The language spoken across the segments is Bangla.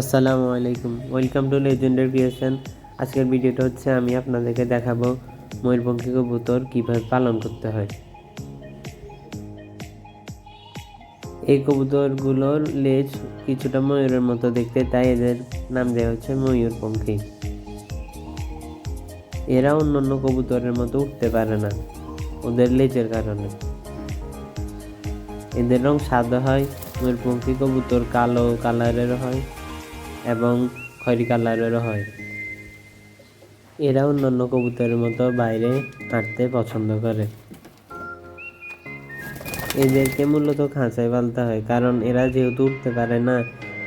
আসসালামু আলাইকুম। ওয়েলকাম টু লেজেন্ডার ক্রিয়েশন আজকের ভিডিওটা হচ্ছে আমি আপনাদেরকে দেখাবো ময়ূরপঙ্খী কবুতর কীভাবে পালন করতে হয়। এই কবুতরগুলোর লেজ কিছুটা ময়ূরের মতো দেখতে, তাই এদের নাম দেওয়া হচ্ছে ময়ূরপঙ্খী। এরা অন্য অন্য কবুতরের মতো উঠতে পারে না ওদের লেজের কারণে। এদের রং সাদা হয়, ময়ূরপঙ্খী কবুতর কালো কালারের হয়। এবং খয়রি কালারেরও হয়। এরা অন্যান্য কবুতরের মতো বাইরে হাঁটতে পছন্দ করে। এদেরকে মূলত খাঁচায় পালতে হয়, কারণ এরা যেহেতু উঠতে পারে না,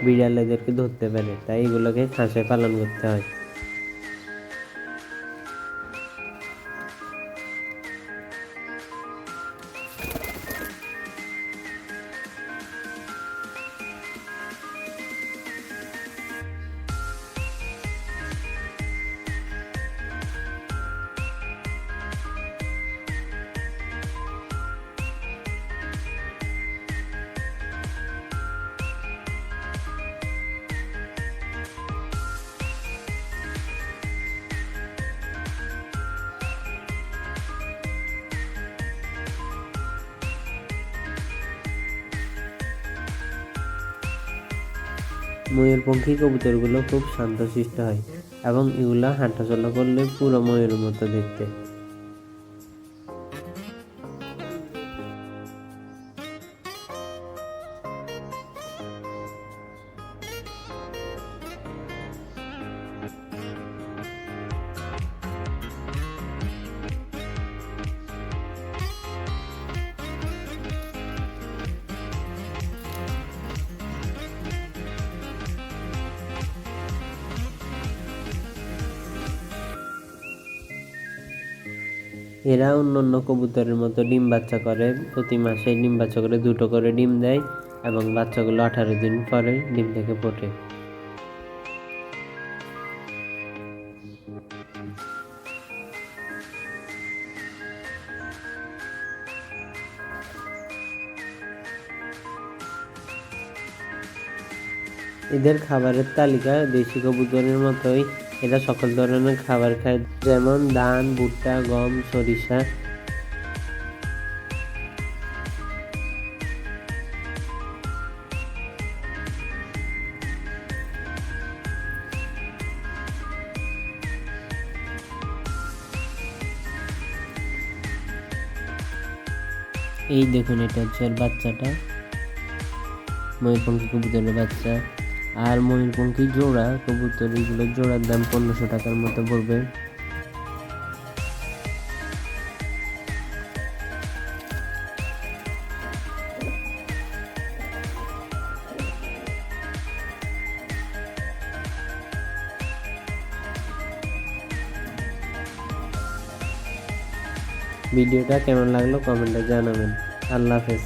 বিড়াল এদেরকে ধরতে পারে, তাই এগুলোকে খাঁচায় পালন করতে হয়। ময়ূরপঙ্খী কবুতরগুলো খুব শান্তশিষ্ট হয় এবং এগুলা হাঁটাচলা করলে পুরো ময়ূরের মতো দেখতে। এরা অন্য অন্য কবুতরের মতো ডিম বাচ্চা করে। প্রতি মাসে ডিম বাচ্চা করে দুটো করে ডিম দেয় এবং বাচ্চাগুলো আঠারো দিন পরে ডিম থেকে ফোটে। এদের খাবারের তালিকা দেশি কবুতরের মতোই। এরা সকল ধরনের খাবার খায়, যেমন ধান, ভুট্টা, গম, সরিষা। এই দেখুন, এটা হচ্ছে ওর বাচ্চাটা। ময়ূরপঙ্খী কবুতরের বাচ্চা। আর ময়ূরপঙ্খী জোড়া, কবুতর এগুলো জোড়ার দাম পনেরোশো টাকার মতো পড়বে। ভিডিওটা কেমন লাগল কমেন্টে জানাবেন। আল্লাহ হাফেজ।